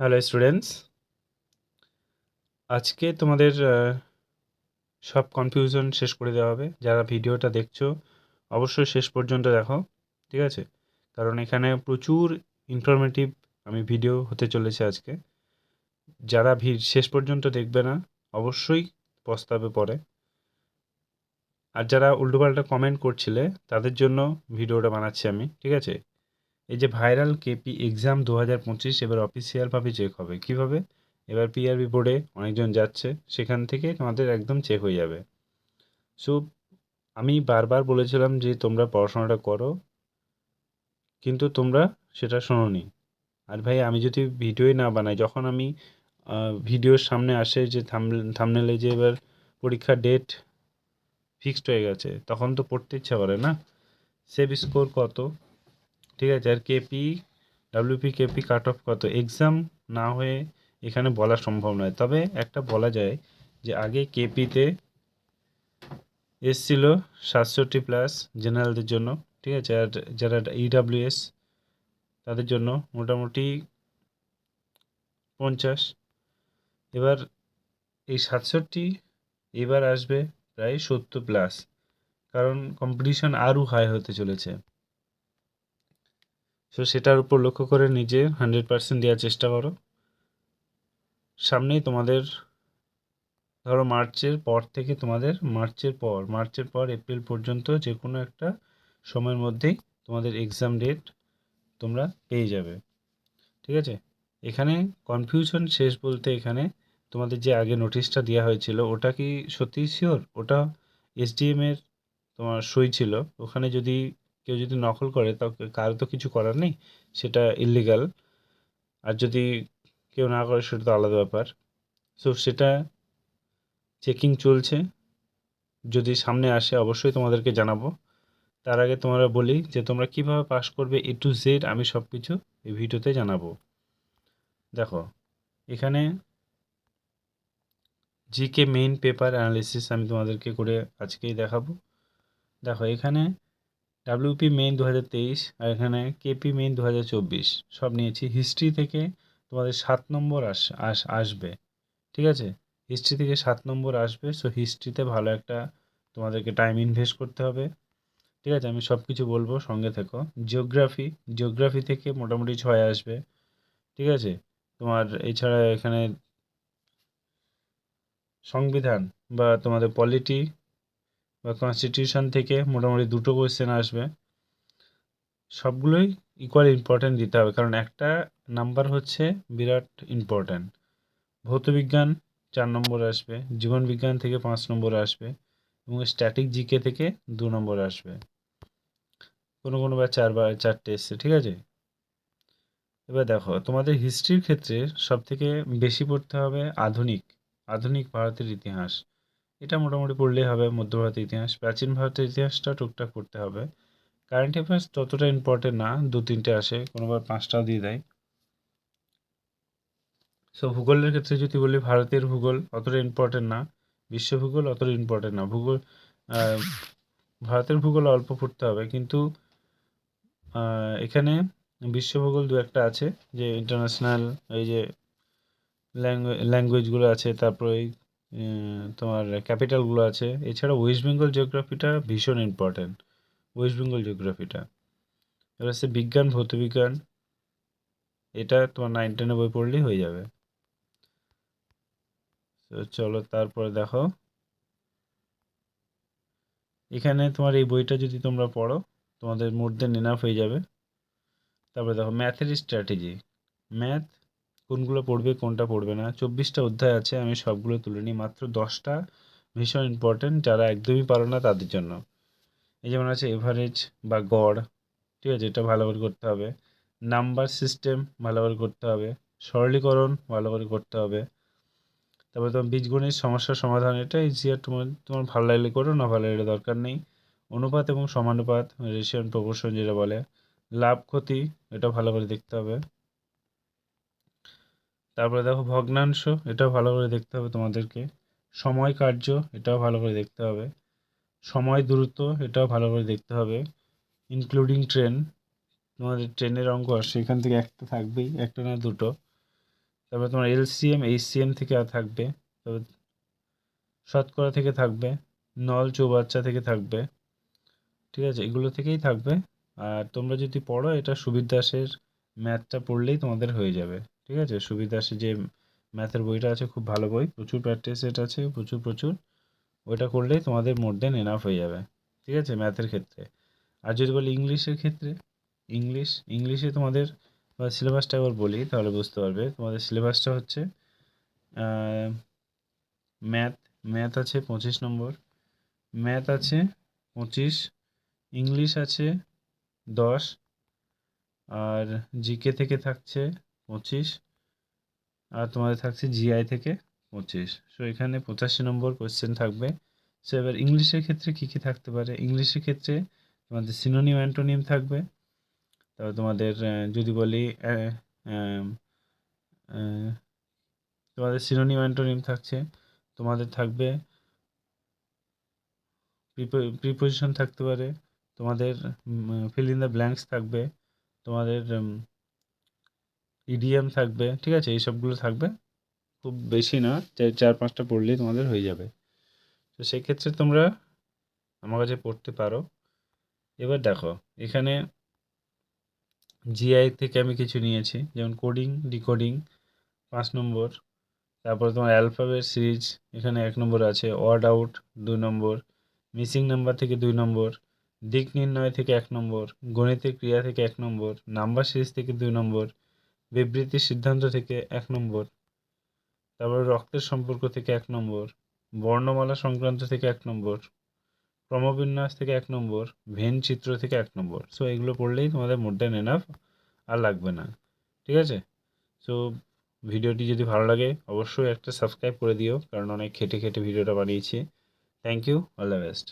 Hello students আজকে তোমাদের সব কনফিউশন শেষ করে দেওয়া হবে। যারা ভিডিওটা দেখছ, অবশ্যই শেষ পর্যন্ত দেখো, ঠিক আছে? কারণ এখানে প্রচুর ইনফরমেটিভ আমি ভিডিও হতে চলেছে আজকে। যারা শেষ পর্যন্ত দেখবে না, অবশ্যই পস্তাবে পরে। আর যারা উল্টোপাল্টা কমেন্ট করছিলে, তাদের জন্য ভিডিওটা বানাচ্ছি আমি, ঠিক আছে? এই যে ভাইরাল কেপি এক্সাম দু হাজার পঁচিশ, এবার অফিসিয়ালভাবে চেক হবে। কীভাবে? এবার পিআরবি বোর্ডে অনেকজন যাচ্ছে, সেখান থেকে তোমাদের একদম চেক হয়ে যাবে। সো আমি বারবার বলেছিলাম যে তোমরা পড়াশোনাটা করো, কিন্তু তোমরা সেটা শোনোনি। আর ভাই, আমি যদি ভিডিওই না বানাই, যখন আমি ভিডিওর সামনে আসে যে থামনেলে যে এবার পরীক্ষার ডেট ফিক্সড হয়ে গেছে, তখন তো পড়তে ইচ্ছা করে না। সেভ স্কোর কত? ঠিক আছে? আর KP WP KP cut off কত? এক্সাম না হয়ে এখানে বলা সম্ভব নয়। তবে একটা বলা যায় যে আগে কেপিতে এসছিল সাতষট্টি প্লাস জেনারেলদের জন্য, ঠিক আছে? আর যারা ইডাব্লিউএস তাদের জন্য মোটামুটি পঞ্চাশ। এবার এই সাতষট্টি এবার আসবে প্রায় সত্তর প্লাস কারণ কম্পিটিশন আরও হাই হতে চলেছে। সো সেটার উপর লক্ষ্য করে নিজে হান্ড্রেড পার্সেন্ট দেওয়ার চেষ্টা করো। সামনেই তোমাদের, ধরো মার্চের পর থেকে তোমাদের, মার্চের পর মার্চের পর এপ্রিল পর্যন্ত যে কোনো একটা সময়ের মধ্যেই তোমাদের এক্সাম ডেট তোমরা পেয়ে যাবে। ঠিক আছে? এখানে কনফিউশন শেষ বলতে এখানে তোমাদের যে আগে নোটিশটা দেওয়া হয়েছিল, ওটা কি সত্যি শিওর ওটা এসডিএম এর তোমার সই ছিল। ওখানে যদি কেউ যদি নকল করে, তা কারও তো কিছু করার নেই, সেটা ইলিগাল আর যদি কেউ না করে, সেটা তো আলাদা ব্যাপার। সো সেটা চেকিং চলছে। যদি সামনে আসে, অবশ্যই তোমাদেরকে জানাব। তার আগে তোমরা বলি যে, তোমরা কীভাবে পাস করবে এ টু জেড আমি সব কিছু এই ভিডিওতে জানাব। দেখো, এখানে জিকে মেইন পেপার অ্যানালিসিস আমি তোমাদেরকে করে আজকেই দেখাবো। দেখো, এখানে ডাব্লিউপি মেইন দু হাজার তেইশ আর এখানে কেপি মেইন দু হাজার চব্বিশ। সব নিয়েছি। হিস্ট্রি থেকে তোমাদের সাত নম্বর আস আস, আসবে। ঠিক আছে? হিস্ট্রি থেকে সাত নম্বর আসবে। সো হিস্ট্রিতে ভালো একটা তোমাদেরকে টাইম ইনভেস্ট করতে হবে। ঠিক আছে? আমি সব কিছু বলব। সঙ্গে থেকো। জিওগ্রাফি জিওগ্রাফি থেকে মোটামুটি ছয় আসবে। ঠিক আছে? তোমার এছাড়া এখানে সংবিধান বা তোমাদের পলিটি বা কনস্টিটিউশন থেকে মোটামুটি দুটো কোয়েশ্চেন আসবে। সবগুলোই ইকুয়াল ইম্পর্ট্যান্ট দিতে হবে, কারণ একটা নাম্বার হচ্ছে বিরাট ইম্পর্ট্যান্ট ভৌতবিজ্ঞান চার নম্বর আসবে জীবনবিজ্ঞান থেকে পাঁচ নম্বর আসবে, এবং স্ট্যাটিক জিকে থেকে দু নম্বর আসবে। কোনো কোনো বা চার বা চারটে এসছে, ঠিক আছে? এবার দেখো, তোমাদের হিস্ট্রির ক্ষেত্রে সব থেকে বেশি পড়তে হবে আধুনিক আধুনিক ভারতের ইতিহাস। এটা মোটামুটি পড়লেই হবে মধ্য ভারতের ইতিহাস। প্রাচীন ভারতের ইতিহাসটা টুকটাক পড়তে হবে। কারেন্ট অ্যাফেয়ার্স ততটা ইম্পর্টেন্ট না, দু, তিনটে আসে, কোনোবার পাঁচটাও দিয়ে দেয়। সো ভূগোলের ক্ষেত্রে যদি বলি, ভারতের ভূগোল অতটা ইম্পর্টেন্ট না, বিশ্ব ভূগোল অতটা ইম্পর্টেন্ট না। ভূগোল ভারতের ভূগোল অল্প পড়তে হবে, কিন্তু এখানে বিশ্ব ভূগোল দু একটা আছে, যে ইন্টারন্যাশনাল এই যে ল্যাঙ্গুয়েজগুলো আছে, তারপরে তোমার ক্যাপিটালগুলো আছে। এছাড়া ওয়েস্ট বেঙ্গল জিওগ্রাফিটা ভীষণ ইম্পর্ট্যান্ট ওয়েস্ট বেঙ্গল জিওগ্রাফিটা এবার হচ্ছে বিজ্ঞান, ভৌতবিজ্ঞান। এটা তোমার নাইন টেনে বই পড়লেই হয়ে যাবে। তো চলো তারপরে দেখো। এখানে তোমার এই বইটা যদি তোমরা পড়ো, তোমাদের মোর দেন এনাফ হয়ে যাবে। তারপরে দেখো ম্যাথের স্ট্র্যাটেজি ম্যাথ কোনগুলো পড়বে, কোনটা পড়বে না। চব্বিশটা অধ্যায় আছে, আমি সবগুলো তুলে নিই। মাত্র দশটা ভীষণ ইম্পর্টেন্ট যারা একদমই পারো না তাদের জন্য। এই যেমন আছে এভারেজ বা গড়, ঠিক আছে, এটা ভালো করে করতে হবে। নাম্বার সিস্টেম ভালো করে করতে হবে। সরলীকরণ ভালো করে করতে হবে। তারপরে তোমার বীজগণিত সমস্যার সমাধান, এটা ইজিয়ার তোমার তোমার ভালো লাগলে করো, না ভালো লাগলে দরকার নেই। অনুপাত এবং সমানুপাত রেশিয়ান প্রপোর্শন যেটা বলে। লাভ ক্ষতি, এটা ভালো করে দেখতে হবে। তারপরে দেখো ভগ্নাংশ, এটাও ভালো করে দেখতে হবে তোমাদেরকে। সময় কার্য, এটাও ভালো করে দেখতে হবে। সময় দ্রুত এটাও ভালো করে দেখতে হবে। ইনক্লুডিং ট্রেন তোমাদের ট্রেনের অঙ্ক আসছে, এখান থেকে একটা থাকবেই, একটা না দুটো। তারপর তোমার এলসিএম এইচসিএম থেকে আর থাকবে। তারপর শতকরা থেকে থাকবে, নল চৌবাচ্চা থেকে থাকবে। ঠিক আছে, এগুলো থেকেই থাকবে। আর তোমরা যদি পড়ো, এটা সুবির দাসের ম্যাথটা পড়লেই তোমাদের হয়ে যাবে। ঠিক আছে? সুবির দাসের যে ম্যাথের বইটা আছে, খুব ভালো বই। প্রচুর প্র্যাকটিস সেট আছে, প্রচুর প্রচুর। ওইটা করলেই তোমাদের মোর দেন এনাফ হয়ে যাবে। ঠিক আছে? ম্যাথের ক্ষেত্রে। আর যদি বলি ইংলিশের ক্ষেত্রে ইংলিশ ইংলিশে তোমাদের সিলেবাসটা একবার বলি, তাহলে বুঝতে পারবে। তোমাদের সিলেবাসটা হচ্ছে ম্যাথ ম্যাথ আছে পঁচিশ নম্বর। ম্যাথ আছে পঁচিশ ইংলিশ আছে দশ, আর জিকে থেকে থাকছে পঁচিশ। আর তোমাদের থাকছে জিআই থেকে পঁচিশ। সো এখানে পঁচাশি নম্বর কোয়েশ্চেন থাকবে। সো এবার ইংলিশের ক্ষেত্রে কী কী থাকতে পারে? ইংলিশের ক্ষেত্রে তোমাদের সিনোনিম অ্যান্টোনিম থাকবে। তারপর তোমাদের যদি বলি তোমাদের সিনোনিম অ্যান্টোনিম থাকছে। তোমাদের থাকবে প্রিপোজিশন থাকতে পারে। তোমাদের ফিল ইন দ্য ব্ল্যাঙ্কস থাকবে। তোমাদের ইডিএম থাকবে, ঠিক আছে? এই সবগুলো থাকবে। খুব বেশি না, চার পাঁচটা পড়লেই তোমাদের হয়ে যাবে। তো সেক্ষেত্রে তোমরা আমার কাছে পড়তে পারো। এবার দেখো, এখানে জিআই থেকে আমি কিছু নিয়েছি। যেমন কোডিং ডিকোডিং পাঁচ নম্বর। তারপর তোমার অ্যালফাবেট সিরিজ এখানে এক নম্বর আছে ওয়ার্ড আউট দুই নম্বর। মিসিং নাম্বার থেকে দুই নম্বর। দিক নির্ণয় থেকে এক নম্বর। গণিতের ক্রিয়া থেকে এক নম্বর। নাম্বার সিরিজ থেকে দুই নম্বর। বিবৃতির সিদ্ধান্ত থেকে এক নম্বর। তারপর রক্তের সম্পর্ক থেকে এক নম্বর। বর্ণমালা সংক্রান্ত থেকে এক নম্বর। ক্রমবিন্যাস থেকে এক নম্বর। ভেন চিত্র থেকে এক নম্বর। সো এগুলো পড়লেই তোমাদের মোর দেন এনাফ আর লাগবে না। ঠিক আছে? সো ভিডিওটি যদি ভালো লাগে, অবশ্যই একটা সাবস্ক্রাইব করে দিও, কারণ অনেক খেটে খেটে ভিডিওটা বানিয়েছি। Thank you all the best